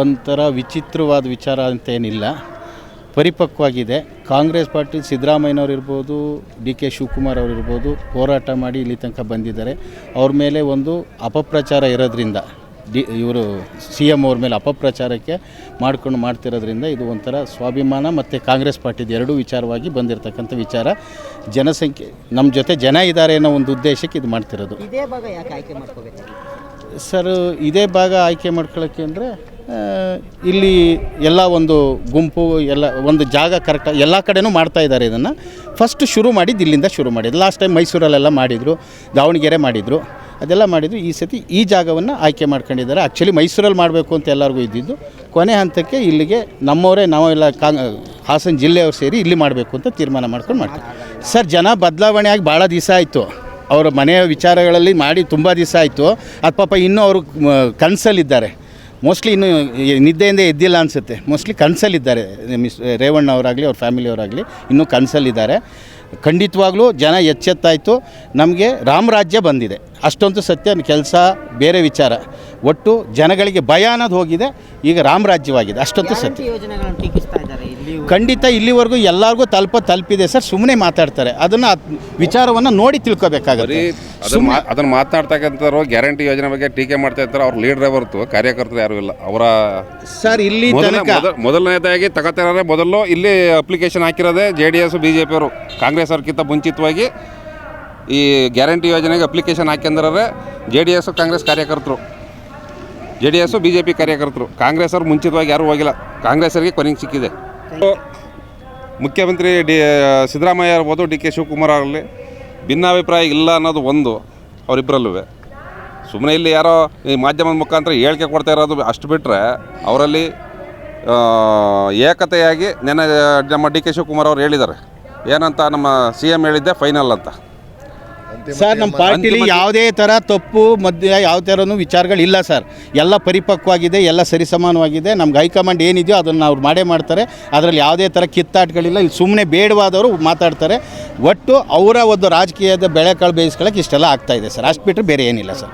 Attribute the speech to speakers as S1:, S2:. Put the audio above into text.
S1: ಒಂಥರ ವಿಚಿತ್ರವಾದ ವಿಚಾರ ಅಂತೇನಿಲ್ಲ. ಪರಿಪಕ್ವಾಗಿದೆ ಕಾಂಗ್ರೆಸ್ ಪಾರ್ಟಿ ಸಿದ್ದರಾಮಯ್ಯನವ್ರು ಇರ್ಬೋದು ಡಿ ಕೆ ಶಿವಕುಮಾರ್ ಅವರು ಇರ್ಬೋದು ಹೋರಾಟ ಮಾಡಿ ಇಲ್ಲಿ ತನಕ ಬಂದಿದ್ದಾರೆ. ಅವ್ರ ಮೇಲೆ ಒಂದು ಅಪಪ್ರಚಾರ ಇರೋದ್ರಿಂದ ಡಿ ಇವರು ಸಿ ಎಂ ಅವ್ರ ಮೇಲೆ ಅಪಪ್ರಚಾರಕ್ಕೆ ಮಾಡ್ಕೊಂಡು ಮಾಡ್ತಿರೋದ್ರಿಂದ ಇದು ಒಂಥರ ಸ್ವಾಭಿಮಾನ ಮತ್ತು ಕಾಂಗ್ರೆಸ್ ಪಾರ್ಟಿದು ಎರಡೂ ವಿಚಾರವಾಗಿ ಬಂದಿರತಕ್ಕಂಥ ವಿಚಾರ. ಜನಸಂಖ್ಯೆ ನಮ್ಮ ಜೊತೆ ಜನ ಇದ್ದಾರೆ ಅನ್ನೋ ಒಂದು ಉದ್ದೇಶಕ್ಕೆ ಇದು ಮಾಡ್ತಿರೋದು.
S2: ಇದೇ ಭಾಗ ಯಾಕೆ ಆಯ್ಕೆ ಮಾಡ್ಕೋಬೇಕು
S1: ಸರ್ ಇದೇ ಭಾಗ ಆಯ್ಕೆ ಮಾಡ್ಕೊಳ್ಳೋಕ್ಕೆ ಅಂದರೆ ಇಲ್ಲಿ ಎಲ್ಲ ಒಂದು ಗುಂಪು, ಎಲ್ಲ ಒಂದು ಜಾಗ ಕರೆಕ್ಟಾಗಿ ಎಲ್ಲ ಕಡೆನೂ ಮಾಡ್ತಾ ಇದ್ದಾರೆ ಇದನ್ನು. ಫಸ್ಟ್ ಶುರು ಮಾಡಿದ್ದು ಇಲ್ಲಿಂದ ಶುರು ಮಾಡಿದ್ದು. ಲಾಸ್ಟ್ ಟೈಮ್ ಮೈಸೂರಲ್ಲೆಲ್ಲ ಮಾಡಿದರು, ದಾವಣಗೆರೆ ಮಾಡಿದರು, ಅದೆಲ್ಲ ಮಾಡಿದರು. ಈ ಸತಿ ಈ ಜಾಗವನ್ನು ಆಯ್ಕೆ ಮಾಡ್ಕೊಂಡಿದ್ದಾರೆ. ಆ್ಯಕ್ಚುಲಿ ಮೈಸೂರಲ್ಲಿ ಮಾಡಬೇಕು ಅಂತ ಎಲ್ಲರಿಗೂ ಇದ್ದಿದ್ದು. ಕೊನೆ ಹಂತಕ್ಕೆ ಇಲ್ಲಿಗೆ ನಮ್ಮವರೇ ನಾವೆಲ್ಲ ಕಾಂಗ್ ಹಾಸನ ಜಿಲ್ಲೆಯವರು ಸೇರಿ ಇಲ್ಲಿ ಮಾಡಬೇಕು ಅಂತ ತೀರ್ಮಾನ ಮಾಡ್ಕೊಂಡು ಮಾಡ್ತೀವಿ ಸರ್ ಜನ ಬದಲಾವಣೆ ಆಗಿ ಭಾಳ ದಿವಸ ಆಯಿತು. ಅವರ ಮನೆಯ ವಿಚಾರಗಳಲ್ಲಿ ಮಾಡಿ ತುಂಬ ದಿವಸ ಆಯಿತು. ಅದು ಪಾಪ ಇನ್ನೂ ಅವರು ಕನಸಲ್ಲಿದ್ದಾರೆ. ಮೋಸ್ಟ್ಲಿ ಇನ್ನೂ ನಿದ್ದೆಯಿಂದ ಎದ್ದಿಲ್ಲ ಅನಿಸುತ್ತೆ. ಮೋಸ್ಟ್ಲಿ ಕನಸಲ್ಲಿದ್ದಾರೆ ಮಿಸ್ ರೇವಣ್ಣ ಅವರಾಗಲಿ ಅವ್ರ ಫ್ಯಾಮಿಲಿಯವರಾಗಲಿ ಇನ್ನೂ ಕನಸಲ್ಲಿದ್ದಾರೆ. ಖಂಡಿತವಾಗ್ಲೂ ಜನ ಎಚ್ಚೆತ್ತಾಯಿತು. ನಮಗೆ ರಾಮರಾಜ್ಯ ಬಂದಿದೆ. ಅಷ್ಟೊಂದು ಸತ್ಯ ಕೆಲಸ ಬೇರೆ ವಿಚಾರ. ಒಟ್ಟು ಜನಗಳಿಗೆ ಭಯ ಅನ್ನೋದು ಹೋಗಿದೆ ಈಗ ರಾಮರಾಜ್ಯವಾಗಿದೆ ಅಷ್ಟೊಂದು ಸತ್ಯ.
S2: ಯೋಜನೆಗಳನ್ನು ಟೀಕಿಸ್ತಾ ಇದ್ದಾರೆ?
S1: ಖಂಡಿತ ಇಲ್ಲಿವರೆಗೂ ಎಲ್ಲರಿಗೂ ತಲುಪ ತಲುಪಿದೆ ಸರ್. ಸುಮ್ಮನೆ ಮಾತಾಡ್ತಾರೆ. ಅದನ್ನು ವಿಚಾರವನ್ನು ನೋಡಿ ತಿಳ್ಕೊಬೇಕಾಗುತ್ತೆ.
S3: ಅದನ್ನ ಮಾ- ಅದನ್ನ ಮಾತನಾಡ್ತಕ್ಕಂಥವ್ರು ಗ್ಯಾರಂಟಿ ಯೋಜನೆ ಬಗ್ಗೆ ಟೀಕೆ ಮಾಡ್ತಾ ಇರ್ತಾರೆ. ಅವ್ರ ಲೀಡರ್ ಹೊರತು ಕಾರ್ಯಕರ್ತರು ಯಾರು ಇಲ್ಲ. ಅವರ
S1: ಸರ್ ಇಲ್ಲಿ
S3: ಮೊದಲನೇದಾಗಿ ತಗೋತಾರೆ ಮೊದಲು ಇಲ್ಲಿ application ಹಾಕಿರೋದೇ J D S B J ಪಿಯವರು ಕಾಂಗ್ರೆಸ್ ಅವ್ರಿಗಿಂತ ಮುಂಚಿತವಾಗಿ ಈ ಗ್ಯಾರಂಟಿ ಯೋಜನೆಗೆ ಅಪ್ಲಿಕೇಶನ್ ಹಾಕ್ಯಂದ್ರೆ ಜೆ ಡಿ ಎಸ್ ಕಾಂಗ್ರೆಸ್ ಕಾರ್ಯಕರ್ತರು. J D S B J P ಕಾರ್ಯಕರ್ತರು. ಕಾಂಗ್ರೆಸ್ ಅವ್ರು ಮುಂಚಿತವಾಗಿ ಯಾರೂ ಹೋಗಿಲ್ಲ. ಕಾಂಗ್ರೆಸ್ ಅವರಿಗೆ ಕೊನೆಗೆ ಸಿಕ್ಕಿದೆ. ಮುಖ್ಯಮಂತ್ರಿ ಡಿ ಸಿದ್ದರಾಮಯ್ಯ ಇರ್ಬೋದು ಡಿ ಕೆ ಶಿವಕುಮಾರ್ ಆಗಲಿ, ಭಿನ್ನಾಭಿಪ್ರಾಯ ಇಲ್ಲ ಅನ್ನೋದು ಒಂದು ಅವರಿಬ್ಬರಲ್ಲೂ ಸುಮ್ಮನೆ ಇಲ್ಲಿ ಯಾರೋ ಈ ಮಾಧ್ಯಮದ ಮುಖಾಂತರ ಹೇಳಿಕೆ ಕೊಡ್ತಾ ಇರೋದು ಅಷ್ಟು ಬಿಟ್ಟರೆ ಅವರಲ್ಲಿ ಏಕತೆಯಾಗಿ ನೆನ್ನೆ ನಮ್ಮ ಡಿ ಕೆ ಶಿವಕುಮಾರ್ ಅವರು ಹೇಳಿದ್ದಾರೆ. ಏನಂತ ನಮ್ಮ ಸಿ ಎಂ ಹೇಳಿದ್ದೆ, ಫೈನಲ್ ಅಂತ.
S1: ಸರ್ ನಮ್ಮ ಪಾರ್ಟಿಲಿ ಯಾವುದೇ ಥರ ತಪ್ಪು ಮಧ್ಯ ಯಾವ ಥರನೂ ವಿಚಾರಗಳಿಲ್ಲ ಸರ್. ಎಲ್ಲ ಪರಿಪಕ್ವಾಗಿದೆ ಎಲ್ಲ ಸರಿಸಮಾನವಾಗಿದೆ. ನಮ್ಗೆ ಹೈಕಮಾಂಡ್ ಏನಿದೆಯೋ ಅದನ್ನು ಅವ್ರು ಮಾಡೇ ಮಾಡ್ತಾರೆ. ಅದರಲ್ಲಿ ಯಾವುದೇ ಥರ ಕಿತ್ತಾಟಗಳಿಲ್ಲ. ಇಲ್ಲಿ ಸುಮ್ಮನೆ ಬೇಡವಾದವರು ಮಾತಾಡ್ತಾರೆ. ಒಟ್ಟು ಅವರ ಒಂದು ರಾಜಕೀಯದ ಬೆಳೆಕಾಳು ಬೇಯಿಸ್ಕೊಳ್ಳೋಕೆ ಇಷ್ಟೆಲ್ಲ ಆಗ್ತಾಯಿದೆ ಇದೆ ಸರ್. ಅಷ್ಟು ಬಿಟ್ಟರೆ ಬೇರೆ ಏನಿಲ್ಲ ಸರ್.